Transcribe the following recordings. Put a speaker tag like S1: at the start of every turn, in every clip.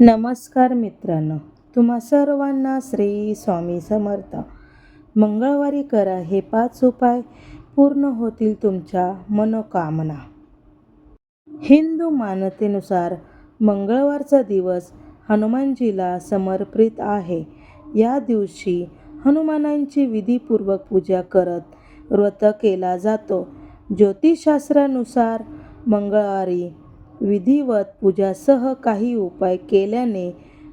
S1: नमस्कार मित्रांनो तुम्हा सर्वांना श्री स्वामी समर्थ. मंगळवारी करा हे पाच उपाय पूर्ण होतील तुमच्या मनोकामना. हिंदू मान्यतेनुसार मंगळवारचा दिवस हनुमानजीला समर्पित आहे. या दिवशी हनुमानांची विधीपूर्वक पूजा करत व्रत केला जातो. ज्योतिषशास्त्रानुसार मंगळवारी विधिवत पूजासह काही उपाय केल्याने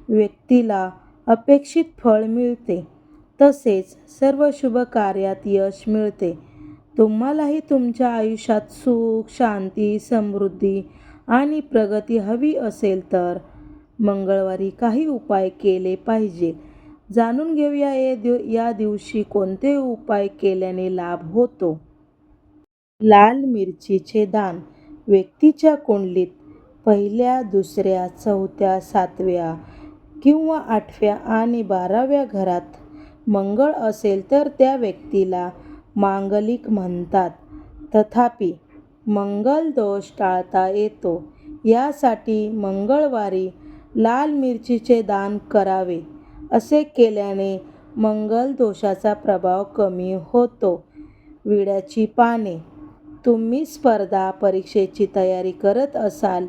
S1: व्यक्तीला अपेक्षित फळ मिळते. तसेच सर्व शुभ कार्यात यश मिळते. तुम्हालाही तुमच्या आयुष्यात सुख शांती समृद्धी आणि प्रगती हवी असेल तर मंगळवारी काही उपाय केले पाहिजे. जाणून घेऊया या दिव या दिवशी कोणते उपाय केल्याने लाभ होतो? लाल मिरचीचे दान. व्यक्तीच्या कुंडलीत पहिल्या दुसऱ्या चौथ्या सातव्या किंवा आठव्या आणि बाराव्या घरात मंगळ असेल तर त्या व्यक्तीला मांगलिक म्हणतात. तथापि मंगल दोष टाळता येतो. यासाठी मंगळवारी लाल मिरचीचे दान करावे. असे केल्याने मंगल दोषाचा प्रभाव कमी होतो. विड्याची पाने तुम्ही स्पर्धा परीक्षेची तयारी करत असाल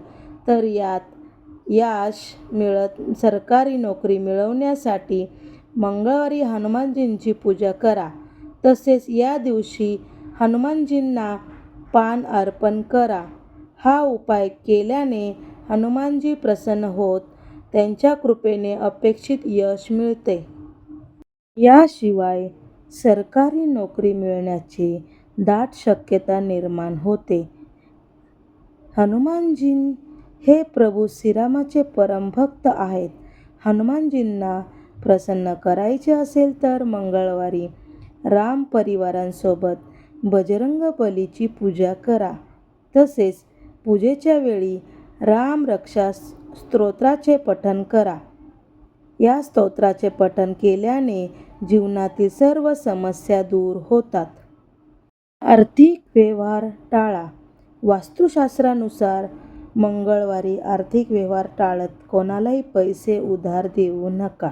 S1: तर यात यश मिळत सरकारी नोकरी मिळवण्यासाठी मंगळवारी हनुमानजींची पूजा करा. तसेच या दिवशी हनुमानजींना पान अर्पण करा. हा उपाय केल्याने हनुमानजी प्रसन्न होत त्यांच्या कृपेने अपेक्षित यश मिळते. याशिवाय सरकारी नोकरी मिळण्याची दाट शक्यता निर्माण होते. हनुमानजी हे प्रभू श्रीरामाचे परमभक्त आहेत. हनुमानजींना प्रसन्न करायचे असेल तर मंगळवारी राम परिवारांसोबत बजरंग बलीची पूजा करा. तसेच पूजेच्या वेळी राम रक्षा स्तोत्राचे पठन करा. या स्तोत्राचे पठन केल्याने जीवनातील सर्व समस्या दूर होतात. आर्थिक व्यवहार टाळा. वास्तुशास्त्रानुसार मंगळवारी आर्थिक व्यवहार टाळत कोणालाही पैसे उधार देऊ नका.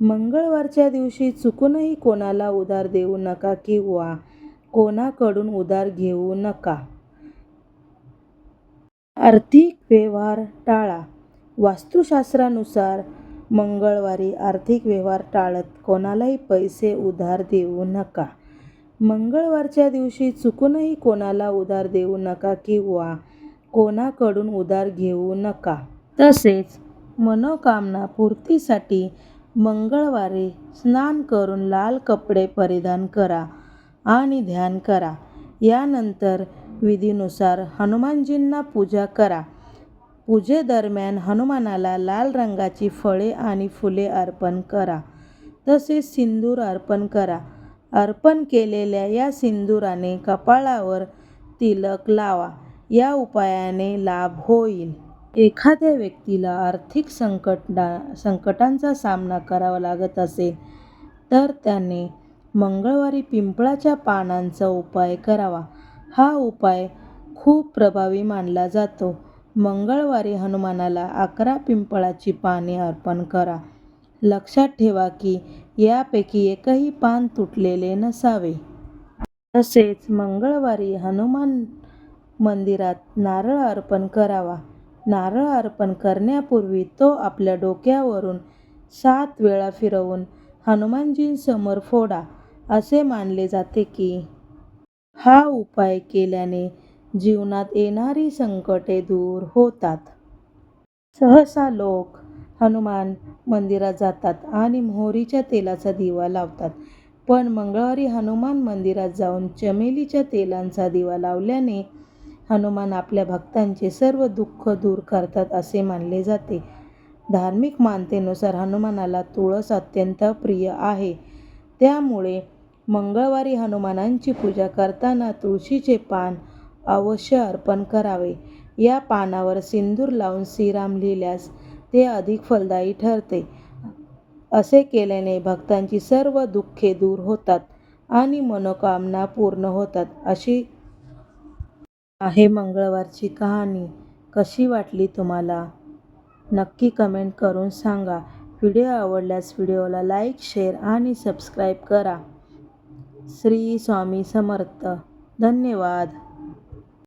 S1: मंगळवारच्या दिवशी चुकूनही कोणाला उधार देऊ नका किंवा कोणाकडून उधार घेऊ नका. आर्थिक व्यवहार टाळा. वास्तुशास्त्रानुसार मंगळवारी आर्थिक व्यवहार टाळत कोणालाही पैसे उधार देऊ नका. मंगळवारच्या दिवशी चुकूनही कोणाला उधार देऊ नका किंवा कोणाकडून उधार घेऊ नका. तसेच मनोकामना पूर्तीसाठी मंगळवारी स्नान करून लाल कपडे परिधान करा आणि ध्यान करा. यानंतर विधीनुसार हनुमानजींना पूजा करा. पूजेदरम्यान हनुमानाला लाल रंगाची फळे आणि फुले अर्पण करा. तसेच सिंदूर अर्पण करा. अर्पण केलेल्या या सिंदुराने कपाळावर तिलक लावा. या उपायाने लाभ होईल. एखाद्या व्यक्तीला आर्थिक संकटा संकटांचा सामना करावा लागत असेल तर त्याने मंगळवारी पिंपळाच्या पानांचा उपाय करावा. हा उपाय खूप प्रभावी मानला जातो. मंगळवारी हनुमानाला अकरा पिंपळाची पाने अर्पण करा. लक्षात ठेवा की यापैकी एकही पान तुटलेले नसावे. तसेच मंगळवारी हनुमान मंदिरात नारळ अर्पण करावा. नारळ अर्पण करण्यापूर्वी तो आपल्या डोक्यावरून सात वेळा फिरवून हनुमानजींसमोर फोडा असे मानले जाते की हा उपाय केल्याने जीवनात येणारी संकटे दूर होतात. सहसा लोक हनुमान मंदिरात जातात आणि मोहरीच्या तेलाचा दिवा लावतात. पण मंगळवारी हनुमान मंदिरात जाऊन चमेलीच्या तेलांचा दिवा लावल्याने हनुमान आपल्या भक्तांचे सर्व दुःख दूर करतात असे मानले जाते. धार्मिक मानतेनुसार हनुमानाला तुळस अत्यंत प्रिय आहे. त्यामुळे मंगळवारी हनुमानांची पूजा करताना तुळशीचे पान अवश्य अर्पण करावे. या पानावर सिंदूर लावून श्रीराम लिहिल्यास ते अधिक फलदायी ठरते. असे केल्याने भक्तांची सर्व दुःखे दूर होतात आणि मनोकामना पूर्ण होतात. अशी आहे मंगळवारची कहाणी. कशी वाटली तुम्हाला? नक्की कमेंट करून सांगा. व्हिडिओ आवडल्यास व्हिडिओला लाईक शेअर आणि सबस्क्राईब करा. श्री स्वामी समर्थ. धन्यवाद.